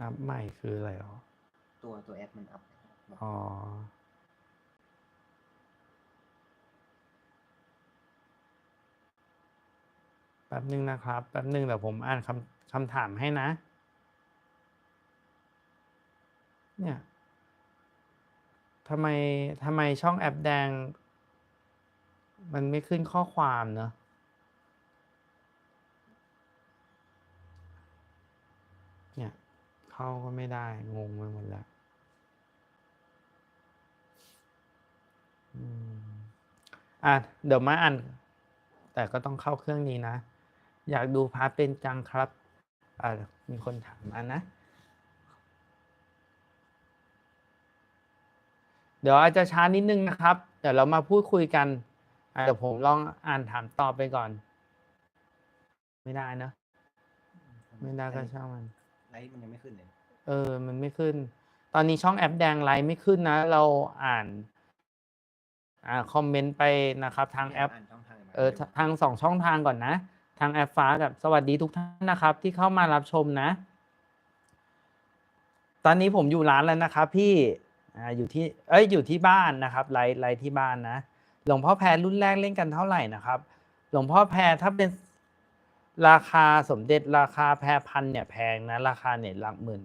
อัพใหม่คืออะไรหรอ ตัวตัวแอดมันอัพอ๋อ แป๊บนึงนะครับ แป๊บนึงเดี๋ยวผมอ่านคำคำถามให้นะ เนี่ยทำไมทำไมช่องแอปแดง มันไม่ขึ้นข้อความเนอะเนี่ย เข้าก็ไม่ได้ งงไปหมดแล้วอะเดี๋ยวมาอ่านแต่ก็ต้องเข้าเครื่องนี้นะ อยากดูพาร์ทเป็นจังครับอ่ามีคนถามมานะ เดี๋ยวอาจจะช้านิดนึงนะครับ เดี๋ยวเรามาพูดคุยกันเดี๋ยวผมลองอ่านถามตอบไปก่อน ไม่ได้นะ ไม่ได้ก็ช่างมัน ไลท์มันยังไม่ขึ้นเลย เออ มันไม่ขึ้น ตอนนี้ช่องแอปแดงไลน์ไม่ขึ้นนะ เราอ่าน อ่าคอมเมนต์ไปนะครับ ทางแอปอ่านช่องทางมาเออททางสองช่องทางก่อนนะ ทางแอปฟ้ากับสวัสดีทุกท่านนะครับ ที่เข้ามารับชมนะ ตอนนี้ผมอยู่ร้านแล้วนะครับ พี่ อ่า อยู่ที่ เอ้ย อยู่ที่บ้านนะครับ ไลฟ์ไลฟ์ที่บ้านนะ หลวงพ่อแพรรุ่นแรกเล่นกันเท่าไหร่นะครับ หลวงพ่อแพรถ้าเป็น ราคาสมเด็จราคาแพรพันเนี่ยแพงนะราคาเนี่ยหลักหมื่น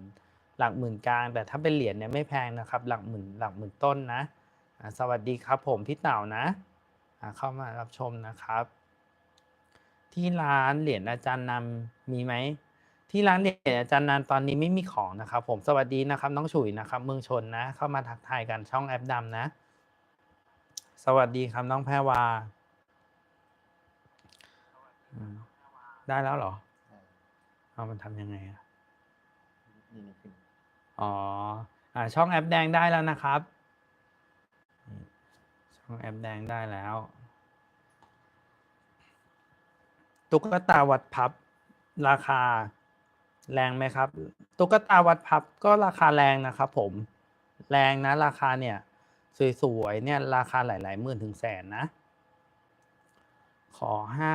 หลักหมื่นกลาง แต่ถ้าเป็นเหรียญเนี่ยไม่แพงนะครับ หลักหมื่นหลักหมื่นต้นนะสวัสดีครับผมพี่เต่านะเข้ามารับชมนะครับ ที่ร้านเหรียญอาจารย์นำมีไหมที่ร้านเหรียญอาจารย์นันตอนนี้ไม่มีของนะครับ ผมสวัสดีนะครับน้องฉุยนะครับ เมืองชนนะ เข้ามาทักทายกันช่องแอปดำนะ สวัสดีครับน้องแพรวา ได้แล้วเหรอใช่เอามันทำยังไงอะนี่นี่ขึ้นอ๋ออ่าช่องแอปแดงได้แล้วนะครับนี่ช่องแอปแดงได้แล้ว ตุ๊กตาวัดพับราคาแรงไหมครับ ตุ๊กตาวัดพับก็ราคาแรงนะครับผม แรงนะราคาเนี่ยสวยๆเนี่ยราคาหลายๆหมื่นถึงแสนนะ ขอห้า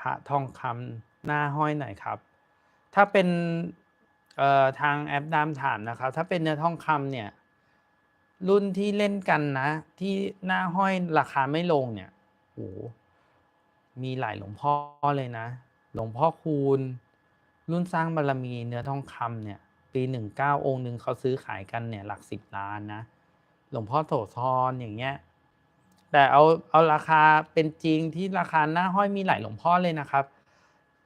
พระทองคำ หน้าห้อยหน่อยครับ ถ้าเป็นทางแอปดามถามนะครับ ถ้าเป็นเนื้อทองคำเนี่ย รุ่นที่เล่นกันนะ ที่หน้าห้อยราคาไม่ลงเนี่ยโหมีหลายหลวงพ่อเลยนะ หลวงพ่อคูณ รุ่นสร้างบารรมีเนื้อทองคำเนี่ย ปีหนึ่งเก้าองค์หนึ่งเขาซื้อขายกันเนี่ยหลักสิบล้านนะ หลวงพ่อโสธรอย่างเงี้ยแต่เอาเอาราคาเป็นจริงที่ราคาหน้าห้อยมีหลายหลวงพ่อเลยนะครับ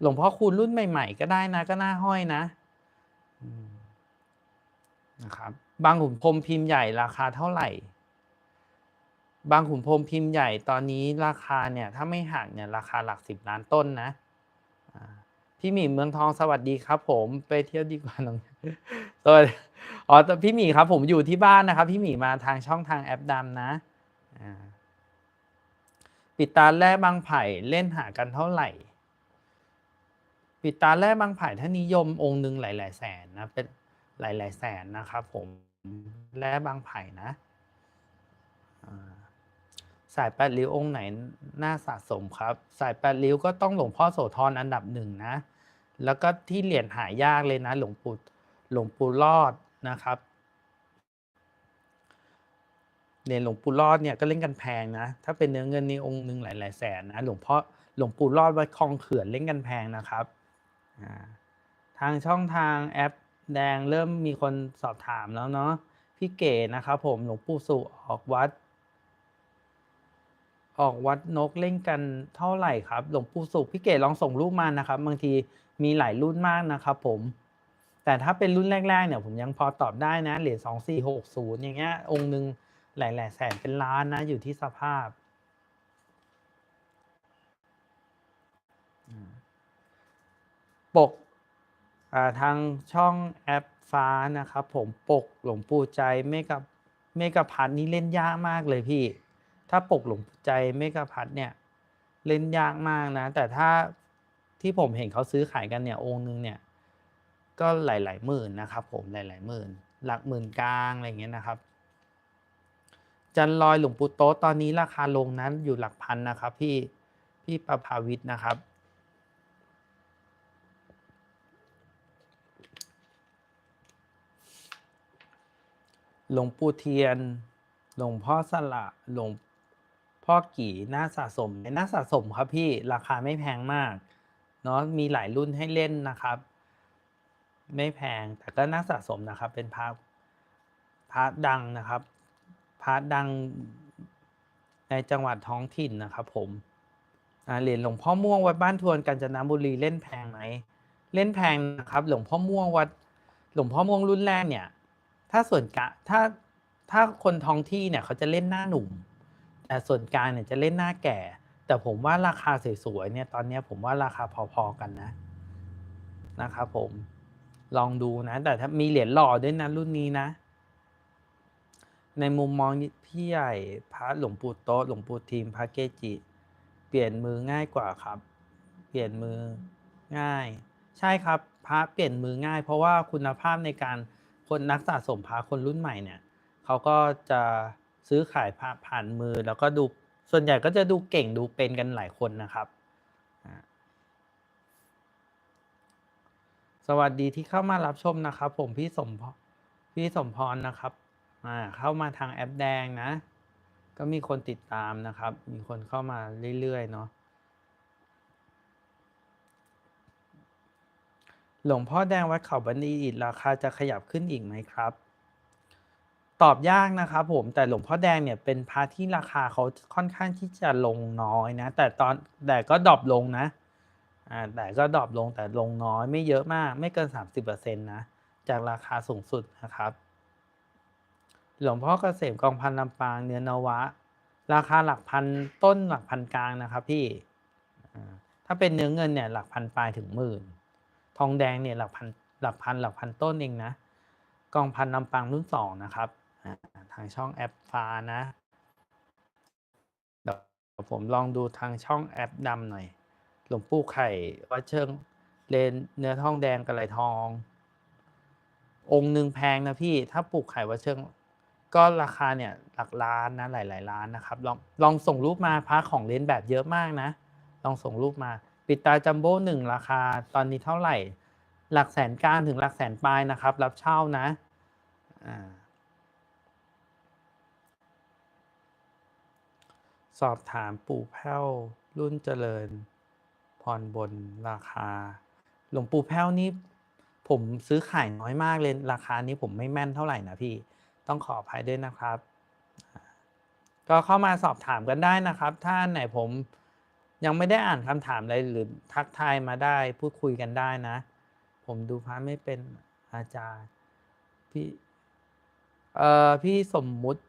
หลวงพ่อคูณรุ่นใหม่ ๆ ก็ได้นะก็หน้าห้อยนะอืมนะครับบางขุนพรหมพิมพ์ใหญ่ราคาเท่าไหร่ บางขุนพรหมพิมพ์ใหญ่ตอนนี้ราคาเนี่ยถ้าไม่หักเนี่ยราคาหลักสิบล้านต้นนะอ่าพี่หมีเมืองทองสวัสดีครับ ผมไปเที่ยวดีกว่าน้องสวัสดีอ๋อแต่พี่หมีครับ ผมอยู่ที่บ้านนะครับ พี่หมีมาทางช่องทางแอปดำนะอ่าปิดตาแร่บางไผ่เล่นหากันเท่าไหร่ ปิดตาแร่บางไผ่ถ้านนิยมองค์หนึ่งหลาย ๆ แสนนะเป็นหลาย ๆ แสนนะครับผมแร่บางไผ่นะสายแปดริ้วองค์ไหนน่าสะสมครับ สายแปดริ้วก็ต้องหลวงพ่อโสธรอันดับหนึ่งนะ แล้วก็ที่เหรียญหายากเลยนะ หลวงปู่หลวงปู่รอดนะครับเหรียญหลวงปู่รอดเนี่ยก็เล่นกันแพงนะ ถ้าเป็นเนื้อเงินนี่องค์หนึ่งหลาย ๆ แสนนะหลวงพ่อหลวงปู่รอดวัดคลองเขื่อนเล่นกันแพงนะครับ ทางช่องทางแอปแดงเริ่มมีคนสอบถามแล้วเนาะพี่เก๋นะครับผมหลวงปู่สุออกวัด ออกวัดนกเล่นกันเท่าไหร่ครับ หลวงปู่สุพี่เก๋ลองส่งรูปมานะครับ บางทีมีหลายรุ่นมากนะครับผม แต่ถ้าเป็นรุ่นแรกๆเนี่ยผมยังพอตอบได้นะเหรียญสองสี่หกศูนย์อย่างเงี้ยองค์หนึ่งหลายๆแสนเป็นล้านนะอยู่ที่สภาพอืม ปกทางช่องแอปฟ้านะครับผมปกหลวงปู่ใจเมกับเมกะพัทนี่เล่นยากมากเลยพี่ ถ้าปกหลวงปู่ใจเมกะพัทเนี่ยเล่นยากมากนะ แต่ถ้าที่ผมเห็นเขาซื้อขายกันเนี่ยองค์นึงเนี่ยก็หลาย ๆ หมื่นนะครับผมหลาย ๆ หมื่น หลักหมื่นกลางอะไรอย่างเงี้ยนะครับ จันลอยหลวงปู่โต๊ะตอนนี้ราคาลงนั้นอยู่หลักพันนะครับ พี่พี่ประภาวิทย์นะครับ หลวงปู่เทียน หลวงพ่อสละหลวงพ่อกี่น่าสะสมไหมน่าสะสมครับพี่ราคาไม่แพงมากเนาะมีหลายรุ่นให้เล่นนะครับ ไม่แพงแต่ก็น่าสะสมนะครับ เป็นพระพระดังนะครับพระดังในจังหวัดท้องถิ่นนะครับผมเหรียญหลวงพ่อม่วงวัดบ้านทวนกาญจนบุรีเล่นแพงไหมเล่นแพงนะครับ หลวงพ่อม่วงวัด หลวงพ่อม่วงรุ่นแรกเนี่ย ถ้าส่วนกลางถ้าถ้าคนท้องที่เนี่ยเขาจะเล่นหน้าหนุ่ม แต่ส่วนกลางเนี่ยจะเล่นหน้าแก่ แต่ผมว่าราคาสวยๆเนี่ยตอนนี้ผมว่าราคาพอๆกันนะนะครับผมลองดูนะ แต่ถ้ามีเหรียญหล่อด้วยนะรุ่นนี้นะ ในมุมมองพี่ใหญ่พระหลวงปู่โต๊ะหลวงปู่ทีมพระเกจิ เปลี่ยนมือง่ายกว่าครับ เปลี่ยนมือง่าย ใช่ครับพระเปลี่ยนมือง่าย เพราะว่าคุณภาพในการ คนนักสะสมพระคนรุ่นใหม่เนี่ยเขาก็จะซื้อขายพระผ่านมือ แล้วก็ดูส่วนใหญ่ก็จะดูเก่งดูเป็นกันหลายคนนะครับ สวัสดีที่เข้ามารับชมนะครับ ผมพี่สมพพี่สมพรนะครับเข้ามาทางแอปแดงนะ ก็มีคนติดตามนะครับ มีคนเข้ามาเรื่อยๆเนาะ หลวงพ่อแดงวัดเขาบันดีอิฐราคาจะขยับขึ้นอีกไหมครับ ตอบยากนะครับผมแต่หลวงพ่อแดงเนี่ยเป็นพระที่ราคาเขาค่อนข้างที่จะลงน้อยนะ แต่ตอนแต่ก็ดรอปลงนะอ่าแต่ก็ดรอปลงแต่ลงน้อยไม่เยอะมาก ไม่เกิน 30%นะจากราคาสูงสุดนะครับ หลวงพ่อเกษมกองพันลำปางเนื้อนวะ ราคาหลักพันต้นหลักพันกลางนะครับพี่ถ้าเป็นเนื้อเงินเนี่ยหลักพันปลายถึงหมื่น ทองแดงเนี่ยหลักพันหลักพันหลักพันต้นเองนะ กองพันลำปางรุ่นสองนะครับ ทางช่องแอปฟ้านะเดี๋ยวผมลองดูทางช่องแอปดำหน่อย หลวงปู่ไข่วัดเชิงเลนเนื้อทองแดงกระไหลทอง องค์หนึ่งแพงนะพี่ ถ้าปลูกไข่วัดเชิง ก็ราคาเนี่ยหลักล้านนะหลายๆล้านนะครับ ลองลองส่งรูปมาพระของเลนแบบเยอะมากนะ ลองส่งรูปมา ปิดตาจัมโบ้หนึ่งราคาตอนนี้เท่าไหร่ หลักแสนกลางถึงหลักแสนปลายนะครับ รับเช่านะอ่าสอบถามปู่แพ้วรุ่นเจริญ พรบนราคา หลวงปู่แพ้วนี่ผมซื้อขายน้อยมากเลย ราคานี้ผมไม่แม่นเท่าไหร่นะพี่ ต้องขออภัยด้วยนะครับ ก็เข้ามาสอบถามกันได้นะครับ ถ้านไหนผม ยังไม่ได้อ่านคำถามอะไรหรือทักทายมาได้ พูดคุยกันได้นะ ผมดูพระไม่เป็นอาจารย์พี่เอ่อพี่สมมุติ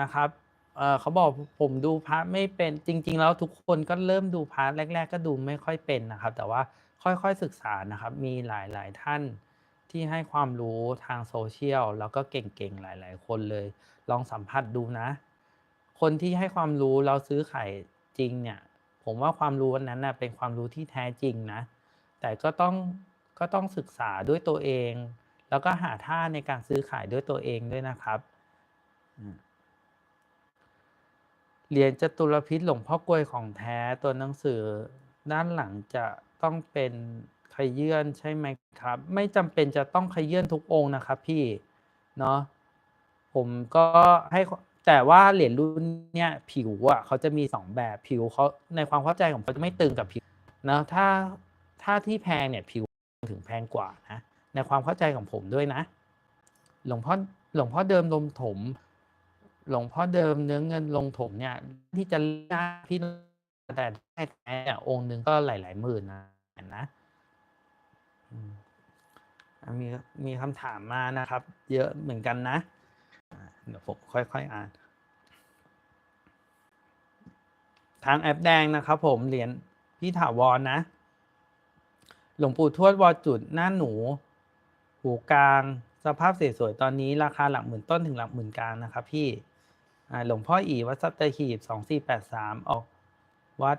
นะครับเออเขาบอกผมดูพระไม่เป็นจริง ๆ แล้วทุกคนก็เริ่มดูพระแรก ๆ ก็ดูไม่ค่อยเป็นนะครับ แต่ว่าค่อยๆศึกษานะครับ มีหลายๆท่านที่ให้ความรู้ทางโซเชียลแล้วก็เก่งๆหลาย ๆ คนเลย ลองสัมผัสดูนะ คนที่ให้ความรู้เราซื้อขายจริงเนี่ย ผมว่าความรู้อันนั้นนะเป็นความรู้ที่แท้จริงนะ แต่ก็ต้องก็ต้องศึกษาด้วยตัวเอง แล้วก็หาท่าในการซื้อขายด้วยตัวเองด้วยนะครับอืมเหรียญจตุรพิษหลวงพ่อกลวยของแท้ตัวหนังสือด้านหลังจะต้องเป็นขยื่นใช่ไหมครับ ไม่จำเป็นจะต้องขยื่นทุกองค์นะครับ พี่เนาะผมก็ให้ แต่ว่าเหรียญรุ่นเนี้ยผิวอะเขาจะมีสองแบบผิวเขาในความเข้าใจของเขาจะไม่ตึงกับผิวนะถ้าถ้าที่แพงเนี่ยผิวถึงแพงกว่านะในความเข้าใจของผมด้วยนะ หลวงพ่อหลวงพ่อเดิมลมถม หลวงพ่อเดิมเนื้อเงินลงถมเนี่ย ที่จะได้พี่แต่ได้แท้เนี่ยองค์หนึ่งก็หลาย ๆ หมื่นนะนะมีมีคำถามมานะครับ เยอะเหมือนกันนะ เดี๋ยวผมค่อยๆอ่าน ทางแอปแดงนะครับผมเหรียญพี่ถาวรนะ หลวงปู่ทวดวอจุดหน้าหนู หูกลาง สภาพสวยๆตอนนี้ราคาหลักหมื่นต้นถึงหลักหมื่นกลางนะครับพี่หลวงพ่ออีวัดสัตหีบสองสี่แปดสามออกวัด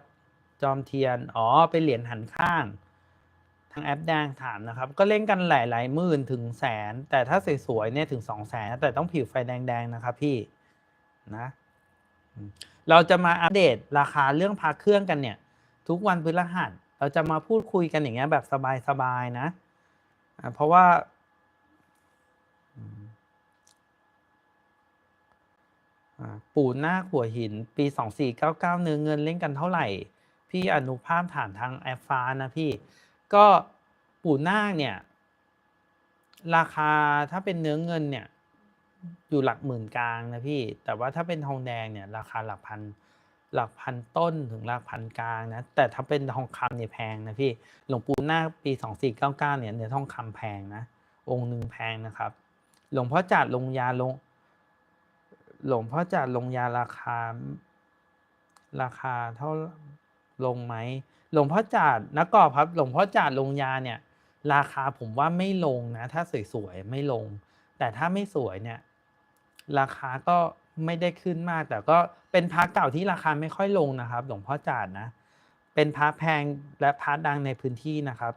จอมเทียน อ๋อ เป็นเหรียญหันข้าง ทางแอปแดงถามนะครับ ก็เล่นกันหลายๆหมื่นถึงแสน แต่ถ้าสวยๆเนี่ยถึงสองแสนแต่ต้องผิวไฟแดงๆนะครับพี่นะเราจะมาอัปเดตราคาเรื่องพาเครื่องกันเนี่ย ทุกวันพฤหัสเราจะมาพูดคุยกันอย่างเงี้ยแบบสบายๆนะ เพราะว่า ปู่นาคหัวหิน ปีสองสี่เก้าเก้าเนื้อเงินเล่นกันเท่าไหร่ พี่อนุภาพฐานทางแอปฟ้านะพี่ ก็ปู่นาคเนี่ย ราคาถ้าเป็นเนื้อเงินเนี่ย อยู่หลักหมื่นกลางนะพี่ แต่ว่าถ้าเป็นทองแดงเนี่ย ราคาหลักพันหลักพันต้นถึงหลักพันกลางนะ แต่ถ้าเป็นทองคำเนี่ยแพงนะพี่หลวงปู่นาคปีสองสี่เก้าเก้าเนี่ยเนื้อทองคำแพงนะ องค์หนึ่งแพงนะครับ หลวงพ่อจัดลงยาลง หลวงพ่อจัดลงยาราคา ราคาเท่าลงไหม หลวงพ่อจัดนักกอบครับ หลวงพ่อจัดลงยาเนี่ย ราคาผมว่าไม่ลงนะ ถ้าสวยๆไม่ลง แต่ถ้าไม่สวยเนี่ย ราคาก็ไม่ได้ขึ้นมาก แต่ก็เป็นพระเก่าที่ราคาไม่ค่อยลงนะครับ หลวงพ่อจาดนะ เป็นพระแพงและพระดังในพื้นที่นะครับ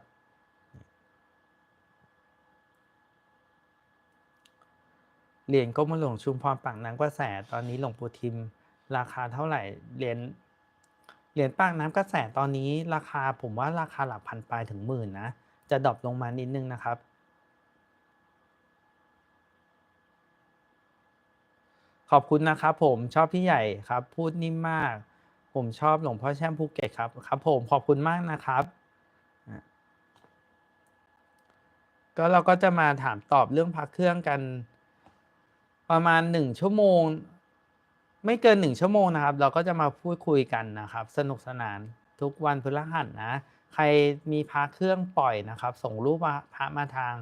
เหรียญกรมาหลวงชุมพรปากน้ำกระแสตอนนี้หลวงปู่ทิม ราคาเท่าไหร่เหรียญ เหรียญปากน้ำกระแสตอนนี้ราคาผมว่าราคาหลักพันปลายถึงหมื่นนะ จะดรอปลงมานิดนึงนะครับ ขอบคุณนะครับผมชอบพี่ใหญ่ครับ พูดนิ่มมาก ผมชอบหลวงพ่อแช่มภูเก็ตครับครับ ผมขอบคุณมากนะครับก็เราก็จะมาถามตอบเรื่องพักเครื่องกัน ประมาณหนึ่งชั่วโมง ไม่เกินหนึ่งชั่วโมงนะครับ เราก็จะมาพูดคุยกันนะครับ สนุกสนานทุกวันพฤหัสนะ ใครมีพระเครื่องปล่อยนะครับ ส่งรูปมาพระมาทาง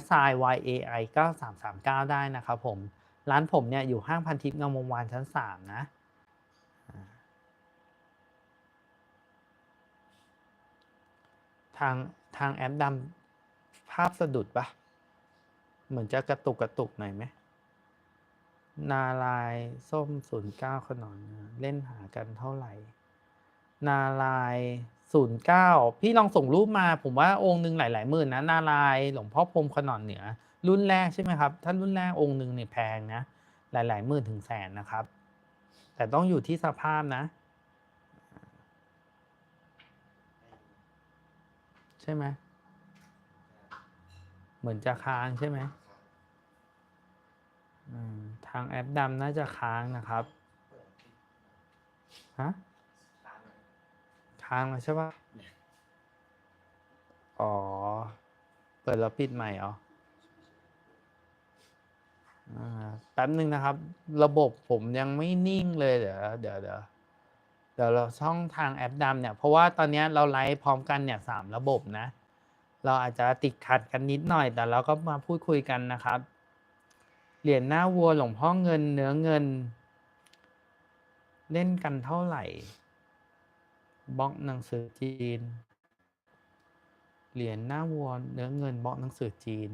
s i y a i 9339 ได้นะครับผม ร้านผมเนี่ยอยู่ห้างพันทิพย์งามวงวานชั้นสามนะทางทางแอปดำภาพสะดุดปะเหมือนจะกระตุกกระตุกหน่อยไหม นาลายส้มศูนย์เก้าขนอนนะเล่นหากันเท่าไหร่ นาลายศูนย์เก้าพี่ลองส่งรูปมา ผมว่าองค์หนึ่งหลายๆหมื่นนะนาลายหลวงพ่อพรมขนอนเหนือ รุ่นแรกใช่ไหมครับ ถ้ารุ่นแรกองค์หนึ่งเนี่ยแพงนะหลายๆหมื่นถึงแสนนะครับ แต่ต้องอยู่ที่สภาพนะ ใช่ไหมเหมือนจะค้างใช่ไหม ทางแอปดำน่าจะค้างนะครับ ฮะ ค้างแล้วใช่ปะอ๋อ เปิดแล้วปิดใหม่เหรออ่าแป๊บหนึ่งนะครับ ระบบผมยังไม่นิ่งเลยเดี๋ยวเดี๋ยวเดี๋ยวเดี๋ยวเราช่องทางแอปดำเนี่ย เพราะว่าตอนนี้เราไลฟ์พร้อมกันเนี่ยสามระบบนะ เราอาจจะติดขัดกันนิดหน่อย แต่เราก็มาพูดคุยกันนะครับ เหรียญหน้าวัวหลวงพ่อเงินเนื้อเงิน เล่นกันเท่าไหร่บล็อกหนังสือจีน เหรียญหน้าวัวเนื้อเงินบล็อกหนังสือจีน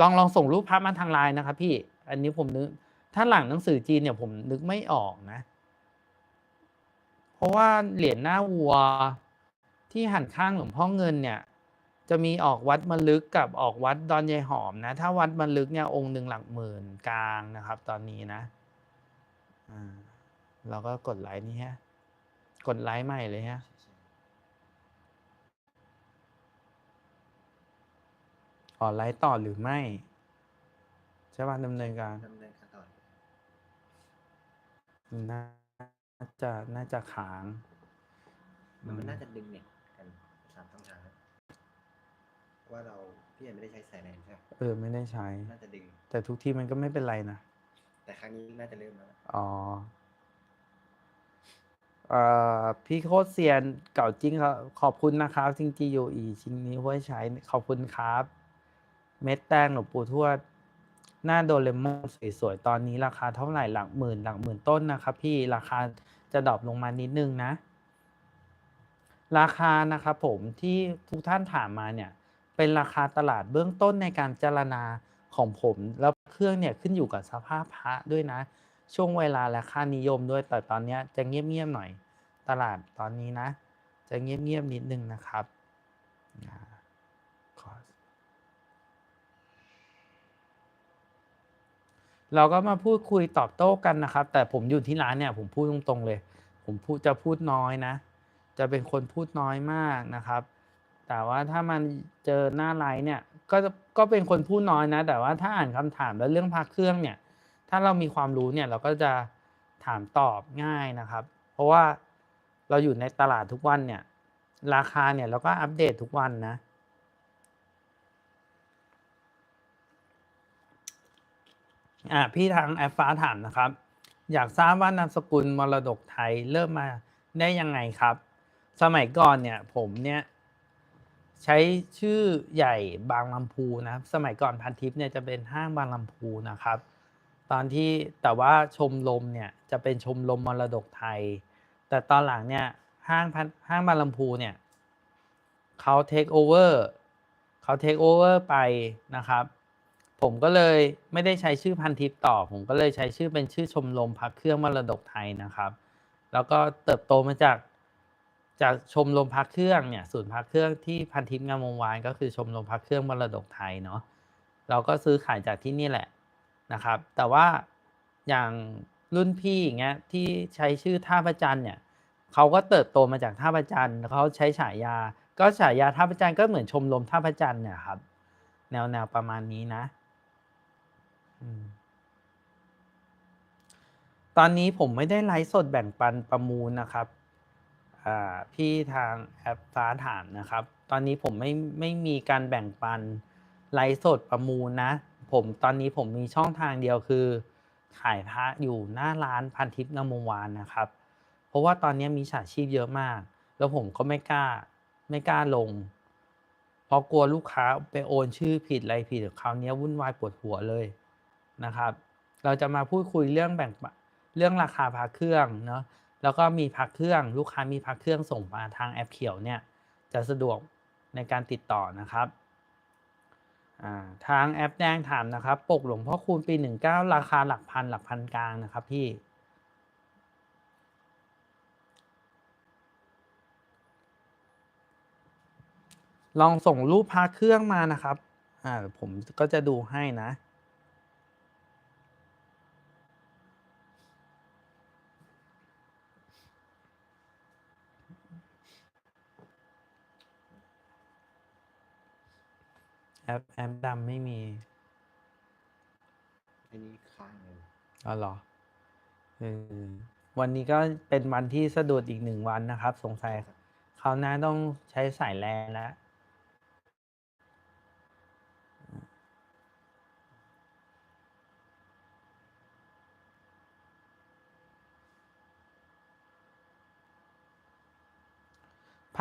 ลองลองส่งรูปภาพมาทางไลน์นะครับพี่ อันนี้ผมนึก ถ้าหลังหนังสือจีนเนี่ยผมนึกไม่ออกนะ เพราะว่าเหรียญหน้าวัวที่หันข้างหลวงพ่อเงินเนี่ย จะมีออกวัดมะลึกกับออกวัดดอนยายหอมนะ ถ้าวัดมะลึกเนี่ยองค์หนึ่งหลักหมื่นกลางนะครับ ตอนนี้นะอ่าเราก็กดไลค์นี่ฮะ กดไลค์ใหม่เลยฮะขอไลฟ์ต่อหรือไม่ ใช่ป่ะดำเนินการดำเนินการต่อน่าจะน่าจะค้างมันมันน่าจะดึงเน็ตกันสามช่องทางนะเพราะ ว่าเราพี่ยังไม่ได้ใช้สายแลนใช่ไหมเออ ไม่ได้ใช้ น่าจะดึง แต่ทุกที่มันก็ไม่เป็นไรนะ แต่ครั้งนี้น่าจะเริ่มแล้วอ๋อเอ่อพี่โคตรเซียนเก่าจริงครับ ขอบคุณนะครับจริงจีโยอีชิ้นนี้ไว้ใช้ ขอบคุณครับ เม็ดแตงหลวงปู่ทวด หน้าโดเรมอนสวยๆ ตอนนี้ราคาเท่าไหร่หลักหมื่น หลักหมื่นต้นนะครับ พี่ราคาจะดรอปลงมานิดนึงนะ ราคานะครับผมที่ทุกท่านถามมาเนี่ย เป็นราคาตลาดเบื้องต้นในการเจรณาของผม แล้วเครื่องเนี่ยขึ้นอยู่กับสภาพพระด้วยนะ ช่วงเวลาและค่านิยมด้วยแต่ตอนนี้จะเงียบๆหน่อย ตลาดตอนนี้นะ จะเงียบๆนิดนึงนะครับเราก็มาพูดคุยตอบโต้กันนะครับ แต่ผมอยู่ที่ร้านเนี่ยผมพูดตรงๆเลย ผมพูดจะพูดน้อยนะ จะเป็นคนพูดน้อยมากนะครับ แต่ว่าถ้ามันเจอหน้าไลน์เนี่ย ก็ก็เป็นคนพูดน้อยนะ แต่ว่าถ้าอ่านคำถามแล้วเรื่องพักเครื่องเนี่ย ถ้าเรามีความรู้เนี่ยเราก็จะถามตอบง่ายนะครับ เพราะว่าเราอยู่ในตลาดทุกวันเนี่ย ราคาเนี่ยเราก็อัปเดตทุกวันนะอ่าพี่ทางแอปฟ้าถามนะครับ อยากทราบว่านามสกุลมรดกไทยเริ่มมาได้ยังไงครับ สมัยก่อนเนี่ยผมเนี่ย ใช้ชื่อใหญ่บางลำพูนะครับ สมัยก่อนพันทิปเนี่ยจะเป็นห้างบางลำพูนะครับ ตอนที่แต่ว่าชมรมเนี่ยจะเป็นชมรมมรดกไทย แต่ตอนหลังเนี่ยห้างพันห้างบางลำพูเนี่ยเขาเทคโอเวอร์เขาเทคโอเวอร์ไปนะครับ ผมก็เลยไม่ได้ใช้ชื่อพันทิปต่อ ผมก็เลยใช้ชื่อเป็นชื่อชมรมพักเครื่องมรดกไทยนะครับ แล้วก็เติบโตมาจาก จากชมรมพักเครื่องเนี่ยศูนย์พักเครื่องที่พันทิพย์งามวงวานก็คือชมรมพักเครื่องมรดกไทยเนาะเราก็ซื้อขายจากที่นี่แหละนะครับ แต่ว่าอย่างรุ่นพี่อย่างเงี้ยที่ใช้ชื่อท่าประจันเนี่ยเขาก็เติบโตมาจากท่าประจันเขาใช้ฉายา ก็ฉายาท่าประจันก็เหมือนชมรมท่าประจันเนี่ยครับ แนวแนวประมาณนี้นะตอนนี้ผมไม่ได้ไลฟ์สดแบ่งปันประมูลนะครับ พี่ทางแอปฟ้าถามนะครับ ตอนนี้ผมไม่ไม่มีการแบ่งปันไลฟ์สดประมูลนะ ผมตอนนี้ผมมีช่องทางเดียวคือ ขายพระอยู่หน้าร้านพันทิพย์งามวงวานนะครับ เพราะว่าตอนนี้มีฉาชีพเยอะมาก แล้วผมก็ไม่กล้าไม่กล้าลง เพราะกลัวลูกค้าไปโอนชื่อผิดอะไรผิดคราวนี้วุ่นวายปวดหัวเลยนะครับ เราจะมาพูดคุยเรื่องแบ่งเรื่องราคาพระเครื่องเนาะ แล้วก็มีพระเครื่องลูกค้ามีพระเครื่องส่งมาทางแอปเขียวเนี่ยจะสะดวกในการติดต่อนะครับทางแอปแดงถามนะครับ ปกหลวงพ่อคูณปี 19 ราคาหลักพันหลักพันกลางนะครับพี่ ลองส่งรูปพระเครื่องมานะครับ อ่าผมก็จะดูให้นะ ปแอปดำไม่มีอันนี้ค้างเลยอ๋อเหรอเออวันนี้ก็เป็นวันที่สะดุดอีกหนึ่งวันนะครับ สงสัยคราวหน้าต้องใช้สายแลนแล้ว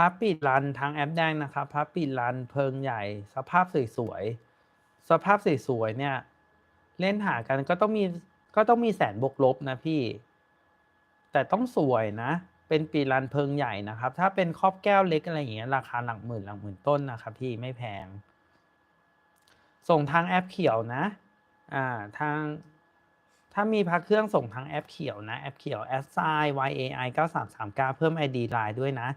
พระปิดรันทางแอปแดงนะครับพระปิดรันเพิงใหญ่ สภาพสวยๆสภาพสวยๆเนี่ย เล่นหากันก็ต้องมีก็ต้องมีแสนบวกลบนะพี่ แต่ต้องสวยนะ เป็นปีรันเพิงใหญ่นะครับ ถ้าเป็นครอบแก้วเล็กอะไรอย่างเงี้ยราคาหลักหมื่นหลักหมื่นต้นนะครับ พี่ไม่แพง ส่งทางแอปเขียวนะ อ่าทางถ้ามีพักเครื่องส่งทางแอปเขียวนะ แอปเขียว s i y a i 9 3 3 9เพิ่ม ID ไลน์ด้วยนะ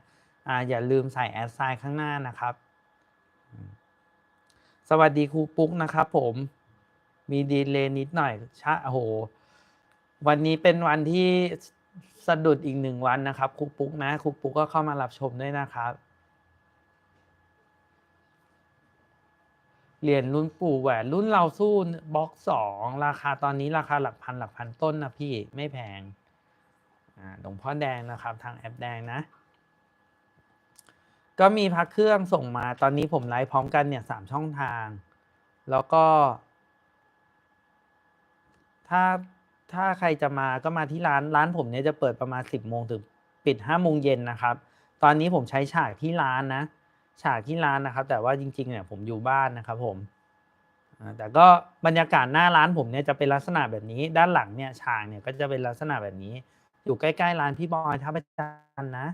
อ่าอย่าลืมใส่ s i ข้างหน้านะครับ สวัสดีครูปุ๊กนะครับผมมีดีเลย์นิดหน่อยชะโอ้โห วันนี้เป็นวันที่สะดุดอีกหนึ่งวันนะครับครูปุ๊กนะครูปุ๊กก็เข้ามารับชมด้วยนะครับเหรียญรุ่นปู่แหวนรุ่นเราสู้บล็อกสองราคาตอนนี้ราคาหลักพันหลักพันต้นนะพี่ไม่แพงอ่าหลวงพ่อแดงนะครับ ทางแอปแดงนะ ก็มีพักเครื่องส่งมาตอนนี้ผมไลฟ์พร้อมกันเนี่ยสามช่องทาง แล้วก็ ถ้าถ้าใครจะมาก็มาที่ร้านร้านผมเนี่ยจะเปิดประมาณสิบโมงถึงปิดห้าโมงเย็นนะครับ ตอนนี้ผมใช้ฉากที่ร้านนะ ฉากที่ร้านนะครับ แต่ว่าจริง ๆ เนี่ยผมอยู่บ้านนะครับ ผมแต่ก็บรรยากาศหน้าร้านผมเนี่ยจะเป็นลักษณะแบบนี้ ด้านหลังเนี่ยฉากเนี่ยก็จะเป็นลักษณะแบบนี้ อยู่ใกล้ๆร้านพี่บอยท่าประจันนะ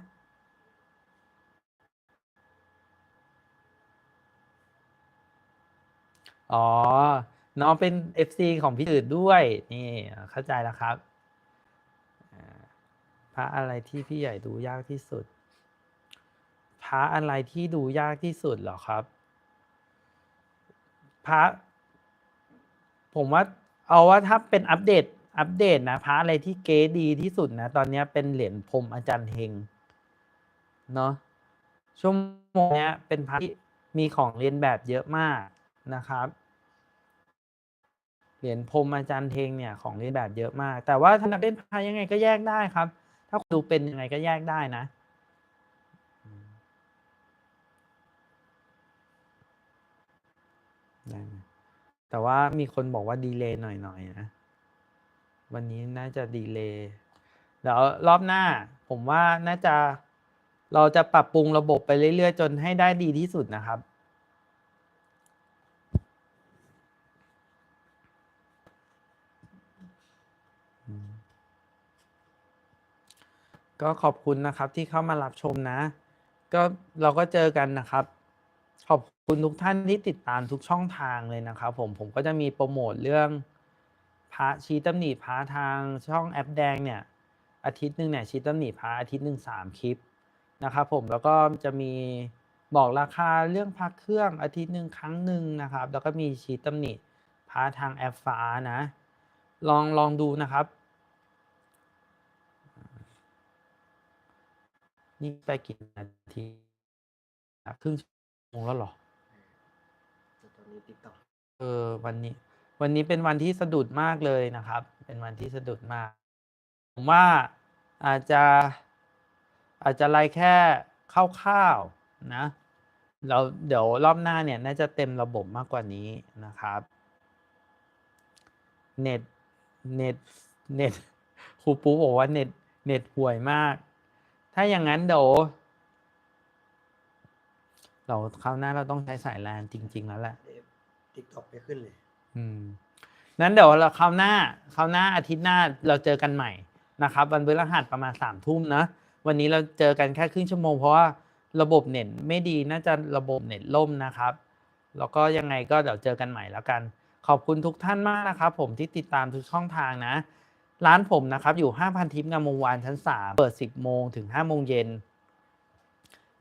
อ๋อ น้องเป็น FC ของพี่ตื่นด้วย นี่เข้าใจแล้วครับพระอะไรที่พี่ใหญ่ดูยากที่สุด พระอะไรที่ดูยากที่สุดเหรอครับ พระ ผมว่าเอาว่าถ้าเป็นอัปเดต อัปเดตนะพระอะไรที่เก๋ดีที่สุดนะ ตอนนี้เป็นเหรียญพรมอาจารย์เฮงเนาะชั่วโมงนี้เป็นพระที่มีของเรียนแบบเยอะมากนะครับ เหรียญพรมอาจารย์เทงเนี่ยของเล่นแบบเยอะมาก แต่ว่าถ้านักเล่นพายยังไงก็แยกได้ครับ ถ้าดูเป็นยังไงก็แยกได้นะได้ไหมแต่ว่ามีคนบอกว่าดีเลย์หน่อยๆนะ วันนี้น่าจะดีเลย์เดี๋ยวรอบหน้า ผมว่าน่าจะเราจะปรับปรุงระบบไปเรื่อยๆ จนให้ได้ดีที่สุดนะครับ ก็ขอบคุณนะครับที่เข้ามารับชมนะ ก็เราก็เจอกันนะครับ ขอบคุณทุกท่านที่ติดตามทุกช่องทางเลยนะครับ ผมผมก็จะมีโปรโมทเรื่องพระชี้ตำหนิพระทางช่องแอปแดงเนี่ย อาทิตย์หนึ่งเนี่ยชี้ตำหนิพระอาทิตย์หนึ่งสามคลิปนะครับผมแล้วก็จะมีบอกราคาเรื่องพักเครื่องอาทิตย์หนึ่งครั้งหนึ่งนะครับ แล้วก็มีชี้ตำหนิพระทางแอปฟ้านะ ลองลองดูนะครับ นี่ไปกี่นาทีอะครึ่งชั่วโมงแล้วเหรอแต่ตอนนี้ติ๊กต็อกเออวันนี้ วันนี้เป็นวันที่สะดุดมากเลยนะครับ เป็นวันที่สะดุดมาก ผมว่าอาจจะอาจจะไล่แค่คร่าวๆนะแล้วเดี๋ยวรอบหน้าเนี่ยน่าจะเต็มระบบมากกว่านี้นะครับเน็ตเน็ตเน็ตครูปูบอกว่าเน็ตเน็ตห่วยมาก ถ้าอย่างนั้นเดี๋ยวเราคราวหน้าเราต้องใช้สายแลนจริง ๆ แล้วแหละติ๊กต็อกไม่ขึ้นเลย อืมนั้นเดี๋ยวเราคราวหน้าคราวหน้าอาทิตย์หน้าเราเจอกันใหม่นะครับ วันพฤหัสประมาณสามทุ่มนะวันนี้เราเจอกันแค่ครึ่งชั่วโมงเพราะว่าระบบเน็ตไม่ดีน่าจะระบบเน็ตล่มนะครับ แล้วก็ยังไงก็เดี๋ยวเจอกันใหม่แล้วกัน ขอบคุณทุกท่านมากนะครับ ผมที่ติดตามทุกช่องทางนะ ร้านผมนะครับอยู่ 5,000 ทิพย์งามวงวานชั้น 3 เปิด 10 โมงถึง 5 โมงเย็น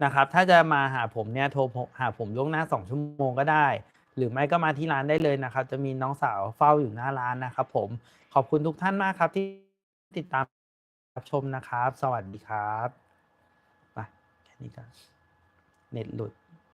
นะครับ ถ้าจะมาหาผมเนี่ยโทรหาผมล่วงหน้า 2 ชั่วโมงก็ได้ หรือไม่ก็มาที่ร้านได้เลยนะครับ จะมีน้องสาวเฝ้าอยู่หน้าร้านนะครับผม ขอบคุณทุกท่านมากครับที่ติดตามรับชมนะครับ สวัสดีครับ ไปแค่นี้ก็เน็ตหลุด